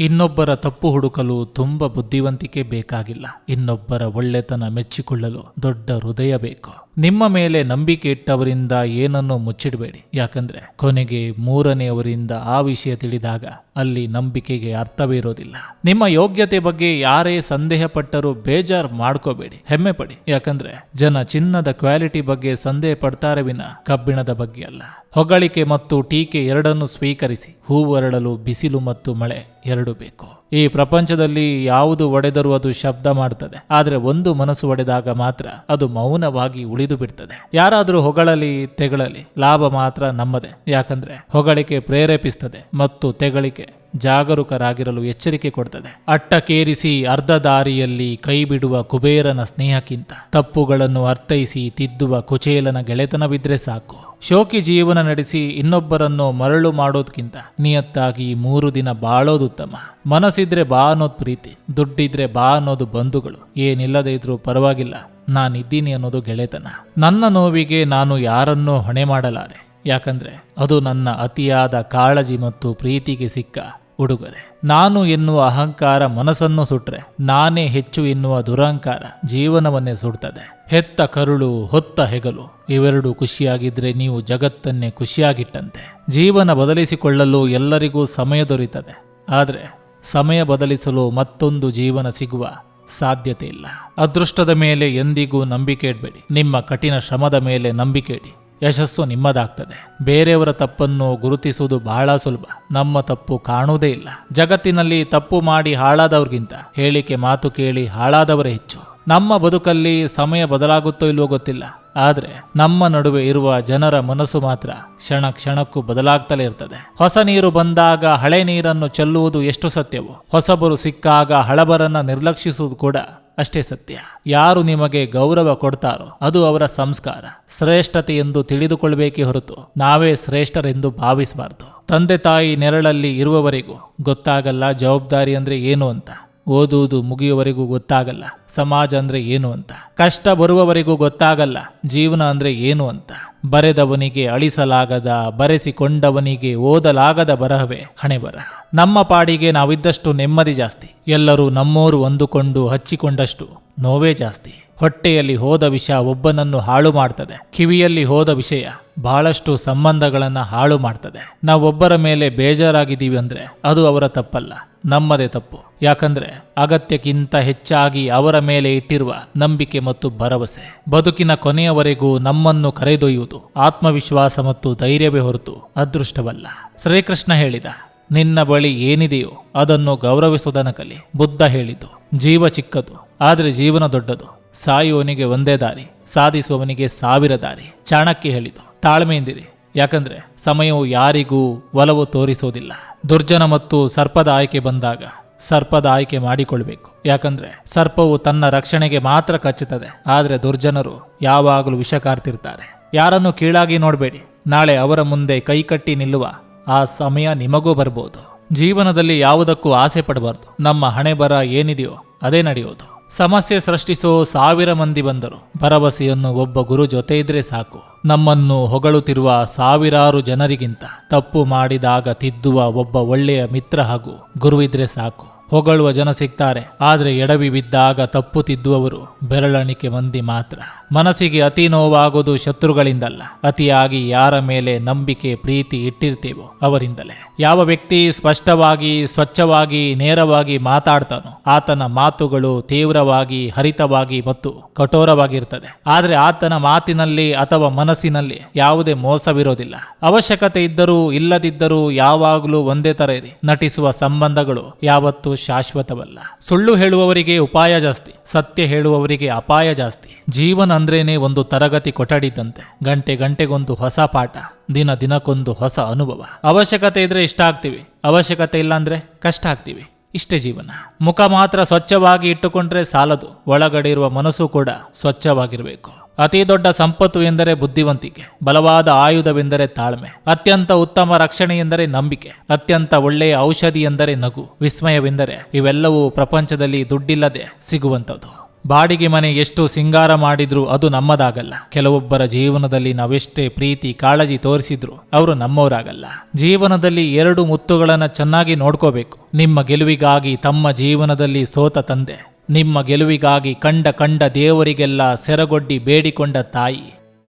ಇನ್ನೊಬ್ಬರ ತಪ್ಪು ಹುಡುಕಲು ತುಂಬ ಬುದ್ಧಿವಂತಿಕೆ ಬೇಕಾಗಿಲ್ಲ. ಇನ್ನೊಬ್ಬರ ಒಳ್ಳೆತನ ಮೆಚ್ಚಿಕೊಳ್ಳಲು ದೊಡ್ಡ ಹೃದಯ ಬೇಕು. ನಿಮ್ಮ ಮೇಲೆ ನಂಬಿಕೆ ಇಟ್ಟವರಿಂದ ಏನನ್ನೂ ಮುಚ್ಚಿಡಬೇಡಿ. ಯಾಕಂದ್ರೆ ಕೊನೆಗೆ ಮೂರನೆಯವರಿಂದ ಆ ವಿಷಯ ತಿಳಿದಾಗ ಅಲ್ಲಿ ನಂಬಿಕೆಗೆ ಅರ್ಥವೇ ಇರೋದಿಲ್ಲ. ನಿಮ್ಮ ಯೋಗ್ಯತೆ ಬಗ್ಗೆ ಯಾರೇ ಸಂದೇಹ ಪಟ್ಟರೂ ಬೇಜಾರ್ ಮಾಡ್ಕೋಬೇಡಿ. ಹೆಮ್ಮೆ ಪಡಿ. ಯಾಕಂದ್ರೆ ಜನ ಚಿನ್ನದ ಕ್ವಾಲಿಟಿ ಬಗ್ಗೆ ಸಂದೇಹ ಪಡ್ತಾರೆ ವಿನ ಕಬ್ಬಿಣದ ಬಗ್ಗೆ ಅಲ್ಲ. ಹೊಗಳಿಕೆ ಮತ್ತು ಟೀಕೆ ಎರಡನ್ನು ಸ್ವೀಕರಿಸಿ. ಹೂವರಳಲು ಬಿಸಿಲು ಮತ್ತು ಮಳೆ ಎರಡು ಬೇಕು. ಈ ಪ್ರಪಂಚದಲ್ಲಿ ಯಾವುದು ಒಡೆದರೂ ಅದು ಶಬ್ದ ಮಾಡ್ತದೆ. ಆದರೆ ಒಂದು ಮನಸ್ಸು ಒಡೆದಾಗ ಮಾತ್ರ ಅದು ಮೌನವಾಗಿ ಉಳಿದು ಬಿಡ್ತದೆ. ಯಾರಾದರೂ ಹೊಗಳಲಿ ತೆಗಳಲಿ ಲಾಭ ಮಾತ್ರ ನಮ್ಮದೇ. ಯಾಕಂದ್ರೆ ಹೊಗಳಿಕೆ ಪ್ರೇರೇಪಿಸ್ತದೆ ಮತ್ತು ತೆಗಳಿಕೆ ಜಾಗರೂಕರಾಗಿರಲು ಎಚ್ಚರಿಕೆ ಕೊಡ್ತದೆ. ಅಟ್ಟಕ್ಕೇರಿಸಿ ಅರ್ಧ ದಾರಿಯಲ್ಲಿ ಕೈ ಬಿಡುವ ಕುಬೇರನ ಸ್ನೇಹಕ್ಕಿಂತ ತಪ್ಪುಗಳನ್ನು ಅರ್ಥೈಸಿ ತಿದ್ದುವ ಕುಚೇಲನ ಗೆಳೆತನವಿದ್ರೆ ಸಾಕು. ಶೋಕಿ ಜೀವನ ನಡೆಸಿ ಇನ್ನೊಬ್ಬರನ್ನು ಮರಳು ಮಾಡೋದ್ಕಿಂತ ನಿಯತ್ತಾಗಿ ಮೂರು ದಿನ ಬಾಳೋದು ಉತ್ತಮ. ಮನಸ್ಸಿದ್ರೆ ಬಾ ಅನ್ನೋದು ಪ್ರೀತಿ, ದುಡ್ಡಿದ್ರೆ ಬಾ ಅನ್ನೋದು ಬಂಧುಗಳು. ಏನಿಲ್ಲದೇ ಇದ್ರೂ ಪರವಾಗಿಲ್ಲ. ನಾನಿದ್ದೀನಿ ಅನ್ನೋದು ಗೆಳೆತನ. ನನ್ನ ನೋವಿಗೆ ನಾನು ಯಾರನ್ನೂ ಹೊಣೆ ಮಾಡಲಾರೆ. ಯಾಕಂದ್ರೆ ಅದು ನನ್ನ ಅತಿಯಾದ ಕಾಳಜಿ ಮತ್ತು ಪ್ರೀತಿಗೆ ಸಿಕ್ಕ ಉಡುಗೊರೆ. ನಾನು ಎನ್ನುವ ಅಹಂಕಾರ ಮನಸ್ಸನ್ನು ಸುಟ್ರೆ ನಾನೇ ಹೆಚ್ಚು ಎನ್ನುವ ದುರಹಂಕಾರ ಜೀವನವನ್ನೇ ಸುಡ್ತದೆ. ಹೆತ್ತ ಕರುಳು, ಹೊತ್ತ ಹೆಗಲು, ಇವೆರಡು ಖುಷಿಯಾಗಿದ್ರೆ ನೀವು ಜಗತ್ತನ್ನೇ ಖುಷಿಯಾಗಿಟ್ಟಂತೆ. ಜೀವನ ಬದಲಿಸಿಕೊಳ್ಳಲು ಎಲ್ಲರಿಗೂ ಸಮಯ ದೊರೀತದೆ. ಆದರೆ ಸಮಯ ಬದಲಿಸಲು ಮತ್ತೊಂದು ಜೀವನ ಸಿಗುವ ಸಾಧ್ಯತೆ ಇಲ್ಲ. ಅದೃಷ್ಟದ ಮೇಲೆ ಎಂದಿಗೂ ನಂಬಿಕೆ ಇಡಬೇಡಿ. ನಿಮ್ಮ ಕಠಿಣ ಶ್ರಮದ ಮೇಲೆ ನಂಬಿಕೆ ಇಡಿ. ಯಶಸ್ಸು ನಿಮ್ಮದಾಗ್ತದೆ. ಬೇರೆಯವರ ತಪ್ಪನ್ನು ಗುರುತಿಸುವುದು ಬಹಳ ಸುಲಭ. ನಮ್ಮ ತಪ್ಪು ಕಾಣುವುದೇ ಇಲ್ಲ. ಜಗತ್ತಿನಲ್ಲಿ ತಪ್ಪು ಮಾಡಿ ಹಾಳಾದವ್ರಿಗಿಂತ ಹೇಳಿಕೆ ಮಾತು ಕೇಳಿ ಹಾಳಾದವರೇ ಹೆಚ್ಚು. ನಮ್ಮ ಬದುಕಲ್ಲಿ ಸಮಯ ಬದಲಾಗುತ್ತೋ ಇಲ್ವೋ ಗೊತ್ತಿಲ್ಲ. ಆದರೆ ನಮ್ಮ ನಡುವೆ ಇರುವ ಜನರ ಮನಸ್ಸು ಮಾತ್ರ ಕ್ಷಣ ಕ್ಷಣಕ್ಕೂ ಬದಲಾಗ್ತಲೇ ಇರ್ತದೆ. ಹೊಸ ನೀರು ಬಂದಾಗ ಹಳೆ ನೀರನ್ನು ಚೆಲ್ಲುವುದು ಎಷ್ಟು ಸತ್ಯವೋ? ಹೊಸಬರು ಸಿಕ್ಕಾಗ ಹಳಬರನ್ನ ನಿರ್ಲಕ್ಷಿಸುವುದು ಕೂಡ ಅಷ್ಟೇ ಸತ್ಯ. ಯಾರು ನಿಮಗೆ ಗೌರವ ಕೊಡ್ತಾರೋ ಅದು ಅವರ ಸಂಸ್ಕಾರ. ಶ್ರೇಷ್ಠತೆ ಎಂದು ತಿಳಿದುಕೊಳ್ಬೇಕೇ ಹೊರತು ನಾವೇ ಶ್ರೇಷ್ಠರೆಂದು ಭಾವಿಸಬಾರ್ದು. ತಂದೆ ತಾಯಿ ನೆರಳಲ್ಲಿ ಇರುವವರೆಗೂ ಗೊತ್ತಾಗಲ್ಲ ಜವಾಬ್ದಾರಿ ಅಂದ್ರೆ ಏನು ಅಂತ. ಓದುವುದು ಮುಗಿಯುವವರೆಗೂ ಗೊತ್ತಾಗಲ್ಲ. ಸಮಾಜ ಅಂದ್ರೆ ಏನು ಅಂತ. ಕಷ್ಟ ಬರುವವರೆಗೂ ಗೊತ್ತಾಗಲ್ಲ. ಜೀವನ ಅಂದ್ರೆ ಏನು ಅಂತ. ಬರೆದವನಿಗೆ ಅಳಿಸಲಾಗದ, ಬರೆಸಿಕೊಂಡವನಿಗೆ ಓದಲಾಗದ ಬರಹವೇ ಹಣೆ ಬರಹ ನಮ್ಮ ಪಾಡಿಗೆ ನಾವಿದ್ದಷ್ಟು ನೆಮ್ಮದಿ ಜಾಸ್ತಿ. ಎಲ್ಲರೂ ನಮ್ಮೋರು ಅಂದುಕೊಂಡು ಹಚ್ಚಿಕೊಂಡಷ್ಟು ನೋವೇ ಜಾಸ್ತಿ. ಹೊಟ್ಟೆಯಲ್ಲಿ ಹೋದ ವಿಷ ಒಬ್ಬನನ್ನು ಹಾಳು ಮಾಡ್ತದೆ. ಕಿವಿಯಲ್ಲಿ ಹೋದ ವಿಷಯ ಬಹಳಷ್ಟು ಸಂಬಂಧಗಳನ್ನು ಹಾಳು ಮಾಡ್ತದೆ. ನಾವೊಬ್ಬರ ಮೇಲೆ ಬೇಜಾರಾಗಿದ್ದೀವಿ ಅಂದ್ರೆ ಅದು ಅವರ ತಪ್ಪಲ್ಲ, ನಮ್ಮದೇ ತಪ್ಪು. ಯಾಕಂದ್ರೆ ಅಗತ್ಯಕ್ಕಿಂತ ಹೆಚ್ಚಾಗಿ ಅವರ ಮೇಲೆ ಇಟ್ಟಿರುವ ನಂಬಿಕೆ ಮತ್ತು ಭರವಸೆ. ಬದುಕಿನ ಕೊನೆಯವರೆಗೂ ನಮ್ಮನ್ನು ಕರೆದೊಯ್ಯುವುದು ಆತ್ಮವಿಶ್ವಾಸ ಮತ್ತು ಧೈರ್ಯವೇ ಹೊರತು ಅದೃಷ್ಟವಲ್ಲ. ಶ್ರೀಕೃಷ್ಣ ಹೇಳಿದ, ನಿನ್ನ ಬಳಿ ಏನಿದೆಯೋ ಅದನ್ನು ಗೌರವಿಸುವುದನ್ನು ಕಲಿ, ಬುದ್ಧ ಹೇಳಿದ್ದು, ಜೀವ ಚಿಕ್ಕದು, ಆದರೆ ಜೀವನ ದೊಡ್ಡದು. ಸಾಯುವವನಿಗೆ ಒಂದೇ ದಾರಿ, ಸಾಧಿಸುವವನಿಗೆ ಸಾವಿರ ದಾರಿ. ಚಾಣಕ್ಯ ಹೇಳಿತು, ತಾಳ್ಮೆಯಿಂದಿರಿ. ಯಾಕಂದ್ರೆ ಸಮಯವು ಯಾರಿಗೂ ಒಲವು ತೋರಿಸೋದಿಲ್ಲ. ದುರ್ಜನ ಮತ್ತು ಸರ್ಪದ ಆಯ್ಕೆ ಬಂದಾಗ ಸರ್ಪದ ಆಯ್ಕೆ ಮಾಡಿಕೊಳ್ಬೇಕು ಯಾಕಂದ್ರೆ ಸರ್ಪವು ತನ್ನ ರಕ್ಷಣೆಗೆ ಮಾತ್ರ ಕಚ್ಚುತ್ತದೆ. ಆದರೆ ದುರ್ಜನರು ಯಾವಾಗಲೂ ವಿಷ ಕಾರ್ತಿರ್ತಾರೆ ಯಾರನ್ನು ಕೀಳಾಗಿ ನೋಡಬೇಡಿ. ನಾಳೆ ಅವರ ಮುಂದೆ ಕೈಕಟ್ಟಿ ನಿಲ್ಲುವ ಆ ಸಮಯ ನಿಮಗೂ ಬರ್ಬೋದು. ಜೀವನದಲ್ಲಿ ಯಾವುದಕ್ಕೂ ಆಸೆ ಪಡಬಾರ್ದು. ನಮ್ಮ ಹಣೆ ಬರ ಏನಿದೆಯೋ ಅದೇ ನಡೆಯೋದು. ಸಮಸ್ಯೆ ಸೃಷ್ಟಿಸೋ ಸಾವಿರ ಮಂದಿ ಬಂದರು. ಭರವಸೆಯನ್ನು ಒಬ್ಬ ಗುರು ಜೊತೆ ಇದ್ರೆ ಸಾಕು. ನಮ್ಮನ್ನು ಹೊಗಳುತ್ತಿರುವ ಸಾವಿರಾರು ಜನರಿಗಿಂತ ತಪ್ಪು ಮಾಡಿದಾಗ ತಿದ್ದುವ ಒಬ್ಬ ಒಳ್ಳೆಯ ಮಿತ್ರ ಹಾಗೂ ಗುರುವಿದ್ರೆ ಸಾಕು. ಹೊಗಳುವ ಜನ ಸಿಗ್ತಾರೆ. ಆದರೆ ಎಡವಿ ಬಿದ್ದಾಗ ತಪ್ಪು ತಿದ್ದುವವರು. ಬೆರಳಣಿಕೆ ಮಂದಿ ಮಾತ್ರ. ಮನಸ್ಸಿಗೆ ಅತಿ ನೋವಾಗೋದು ಶತ್ರುಗಳಿಂದಲ್ಲ. ಅತಿಯಾಗಿ ಯಾರ ಮೇಲೆ ನಂಬಿಕೆ, ಪ್ರೀತಿ ಇಟ್ಟಿರ್ತೀವೋ ಅವರಿಂದಲೇ. ಯಾವ ವ್ಯಕ್ತಿ ಸ್ಪಷ್ಟವಾಗಿ, ಸ್ವಚ್ಛವಾಗಿ, ನೇರವಾಗಿ ಮಾತಾಡ್ತಾನೋ, ಆತನ ಮಾತುಗಳು ತೀವ್ರವಾಗಿ, ಹರಿತವಾಗಿ ಮತ್ತು ಕಠೋರವಾಗಿರ್ತದೆ. ಆದ್ರೆ ಆತನ ಮಾತಿನಲ್ಲಿ ಅಥವಾ ಮನಸ್ಸಿನಲ್ಲಿ ಯಾವುದೇ ಮೋಸವಿರೋದಿಲ್ಲ. ಅವಶ್ಯಕತೆ ಇದ್ದರೂ, ಇಲ್ಲದಿದ್ದರೂ ಯಾವಾಗಲೂ ಒಂದೇ ತರ ಇರಿ. ನಟಿಸುವ ಸಂಬಂಧಗಳು ಯಾವತ್ತೂ ಶಾಶ್ವತವಲ್ಲ. ಸುಳ್ಳು ಹೇಳುವವರಿಗೆ ಉಪಾಯ ಜಾಸ್ತಿ, ಸತ್ಯ ಹೇಳುವವರಿಗೆ ಅಪಾಯ ಜಾಸ್ತಿ. ಜೀವನ ಅಂದ್ರೇನೆ ಒಂದು ತರಗತಿ ಕೊಠಡಿದ್ದಂತೆ ಗಂಟೆ ಗಂಟೆಗೊಂದು ಹೊಸ ಪಾಠ, ದಿನ ದಿನಕ್ಕೊಂದು ಹೊಸ ಅನುಭವ. ಅವಶ್ಯಕತೆ ಇದ್ರೆ ಇಷ್ಟ ಆಗ್ತೀವಿ, ಅವಶ್ಯಕತೆ ಇಲ್ಲ ಅಂದ್ರೆ ಕಷ್ಟ ಆಗ್ತೀವಿ. ಇಷ್ಟೇ ಜೀವನ. ಮುಖ ಮಾತ್ರ ಸ್ವಚ್ಛವಾಗಿ ಇಟ್ಟುಕೊಂಡ್ರೆ ಸಾಲದು. ಒಳಗಡೆ ಇರುವ ಮನಸ್ಸು ಕೂಡ ಸ್ವಚ್ಛವಾಗಿರಬೇಕು. ಅತಿ ದೊಡ್ಡ ಸಂಪತ್ತು ಎಂದರೆ ಬುದ್ಧಿವಂತಿಕೆ. ಬಲವಾದ ಆಯುಧವೆಂದರೆ ತಾಳ್ಮೆ. ಅತ್ಯಂತ ಉತ್ತಮ ರಕ್ಷಣೆ ಎಂದರೆ ನಂಬಿಕೆ. ಅತ್ಯಂತ ಒಳ್ಳೆಯ ಔಷಧಿ ಎಂದರೆ ನಗು. ವಿಸ್ಮಯವೆಂದರೆ ಇವೆಲ್ಲವೂ ಪ್ರಪಂಚದಲ್ಲಿ ದುಡ್ಡಿಲ್ಲದೆ ಸಿಗುವಂಥದ್ದು. ಬಾಡಿಗೆ ಮನೆ ಎಷ್ಟು ಸಿಂಗಾರ ಮಾಡಿದ್ರೂ ಅದು ನಮ್ಮದಾಗಲ್ಲ. ಕೆಲವೊಬ್ಬರ ಜೀವನದಲ್ಲಿ ನಾವೆಷ್ಟೇ ಪ್ರೀತಿ, ಕಾಳಜಿ ತೋರಿಸಿದ್ರು ಅವರು ನಮ್ಮವರಾಗಲ್ಲ. ಜೀವನದಲ್ಲಿ ಎರಡು ಮುತ್ತುಗಳನ್ನ ಚೆನ್ನಾಗಿ ನೋಡ್ಕೋಬೇಕು. ನಿಮ್ಮ ಗೆಲುವಿಗಾಗಿ ತಮ್ಮ ಜೀವನದಲ್ಲಿ ಸೋತ ತಂದೆ. ನಿಮ್ಮ ಗೆಲುವಿಗಾಗಿ ಕಂಡ ಕಂಡ ದೇವರಿಗೆಲ್ಲ ಸೆರಗೊಡ್ಡಿ ಬೇಡಿಕೊಂಡ ತಾಯಿ.